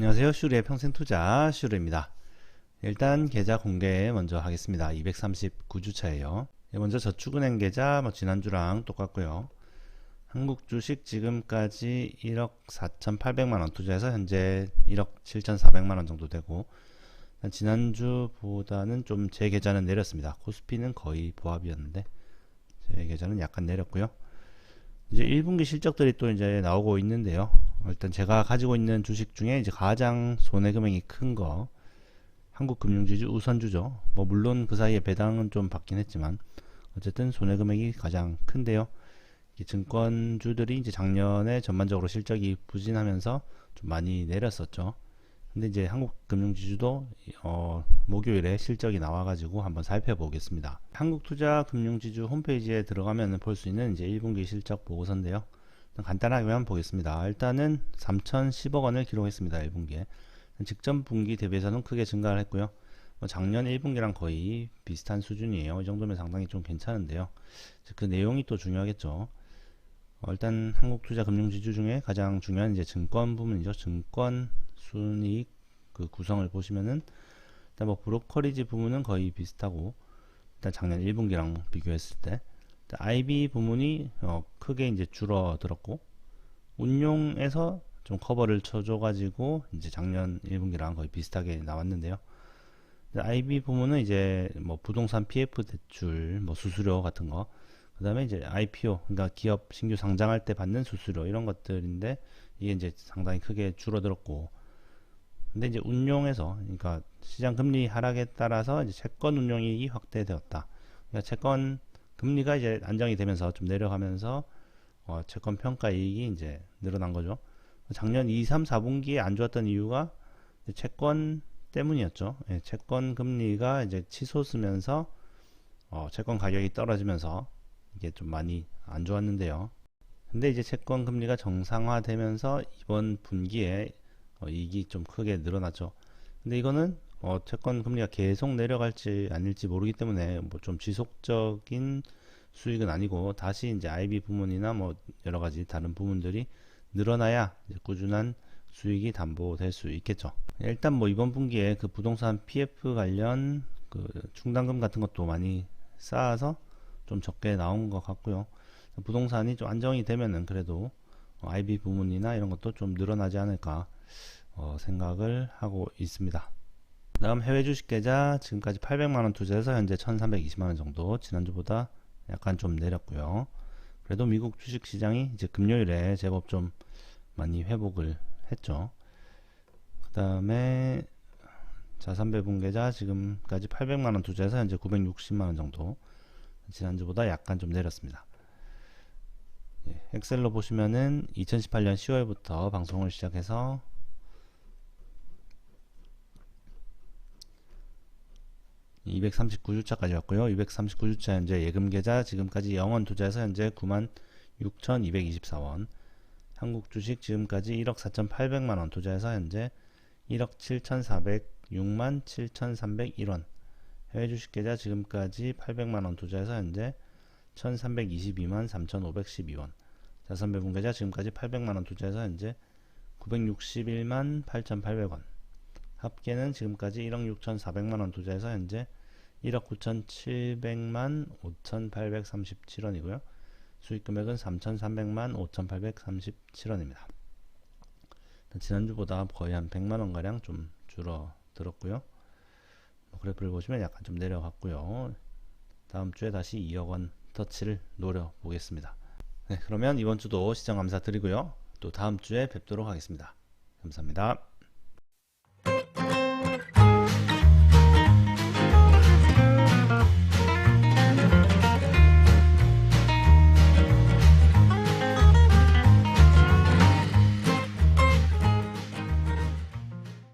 안녕하세요. 슈리의 평생 투자 슈리입니다. 일단 계좌 공개 먼저 하겠습니다. 239주차예요. 먼저 저축은행 계좌 뭐 지난주랑 똑같고요. 한국 주식 지금까지 1억 4,800만 원 투자해서 현재 1억 7,400만 원 정도 되고 지난주보다는 좀 제 계좌는 내렸습니다. 코스피는 거의 보합이었는데 제 계좌는 약간 내렸고요. 이제 1분기 실적들이 또 이제 나오고 있는데요. 일단 제가 가지고 있는 주식 중에 이제 가장 손해 금액이 큰 거 한국금융지주 우선주죠. 뭐 물론 그 사이에 배당은 좀 받긴 했지만 어쨌든 손해 금액이 가장 큰데요. 증권주들이 이제 작년에 전반적으로 실적이 부진하면서 좀 많이 내렸었죠. 근데 이제 한국금융지주도 어, 목요일에 실적이 나와가지고 한번 살펴보겠습니다. 한국투자금융지주 홈페이지에 들어가면 볼 수 있는 이제 1분기 실적 보고서인데요. 간단하게만 보겠습니다. 일단은 3,010억 원을 기록했습니다. 1분기에. 직전 분기 대비해서는 크게 증가를 했고요. 뭐 작년 1분기랑 거의 비슷한 수준이에요. 이 정도면 상당히 좀 괜찮은데요. 그 내용이 또 중요하겠죠. 어, 일단 한국투자금융지주 중에 가장 중요한 이제 증권 부분이죠. 증권 순이익 그 구성을 보시면은 일단 뭐 브로커리지 부분은 거의 비슷하고 일단 작년 1분기랑 비교했을 때 IB 부문이 어, 크게 이제 줄어들었고 운용에서 좀 커버를 쳐줘 가지고 이제 작년 1분기랑 거의 비슷하게 나왔는데요. IB 부문은 이제 뭐 부동산 PF 대출, 뭐 수수료 같은 거, 그 다음에 이제 IPO, 그러니까 기업 신규 상장할 때 받는 수수료 이런 것들인데 이게 이제 상당히 크게 줄어들었고, 근데 이제 운용에서, 그러니까 시장 금리 하락에 따라서 이제 채권 운용이 확대되었다. 그러니까 채권 금리가 이제 안정이 되면서 좀 내려가면서 어, 채권 평가 이익이 이제 늘어난 거죠. 작년 2, 3, 4분기에 안 좋았던 이유가 채권 때문이었죠. 예, 채권 금리가 이제 치솟으면서 어, 채권 가격이 떨어지면서 이게 좀 많이 안 좋았는데요. 근데 이제 채권 금리가 정상화되면서 이번 분기에 어, 이익이 좀 크게 늘어났죠. 근데 이거는 어, 채권 금리가 계속 내려갈지 아닐지 모르기 때문에 뭐 좀 지속적인 수익은 아니고 다시 이제 IB 부문이나 뭐 여러 가지 다른 부문들이 늘어나야 꾸준한 수익이 담보될 수 있겠죠. 일단 뭐 이번 분기에 그 부동산 PF 관련 그 충당금 같은 것도 많이 쌓아서 좀 적게 나온 것 같고요. 부동산이 좀 안정이 되면은 그래도 IB 부문이나 이런 것도 좀 늘어나지 않을까 어 생각을 하고 있습니다. 다음 해외 주식 계좌 지금까지 800만원 투자해서 현재 1320만원 정도 지난주보다 약간 좀 내렸고요. 그래도 미국 주식 시장이 이제 금요일에 제법 좀 많이 회복을 했죠. 그 다음에 자산 배분 계좌 지금까지 800만원 투자해서 현재 960만원 정도 지난주보다 약간 좀 내렸습니다. 예, 엑셀로 보시면은 2018년 10월부터 방송을 시작해서 239주차까지 왔고요. 239주차 현재 예금 계좌 지금까지 영원 투자해서 현재 96,224원. 한국 주식 지금까지 1억 4,800만 원 투자해서 현재 1억 7,406만 7,301원. 해외 주식 계좌 지금까지 800만 원 투자해서 현재 1,322만 3,512원. 자산 배분 계좌 지금까지 800만 원 투자해서 현재 961만 8,800원. 합계는 지금까지 1억 6,400만원 투자해서 현재 1억 9,700만 5,837원이고요. 수익 금액은 3,300만 5,837원입니다. 지난주보다 거의 한 100만원 가량 좀 줄어들었고요. 뭐 그래프를 보시면 약간 좀 내려갔고요. 다음 주에 다시 2억 원 터치를 노려 보겠습니다. 네, 그러면 이번 주도 시청 감사드리고요. 또 다음 주에 뵙도록 하겠습니다. 감사합니다.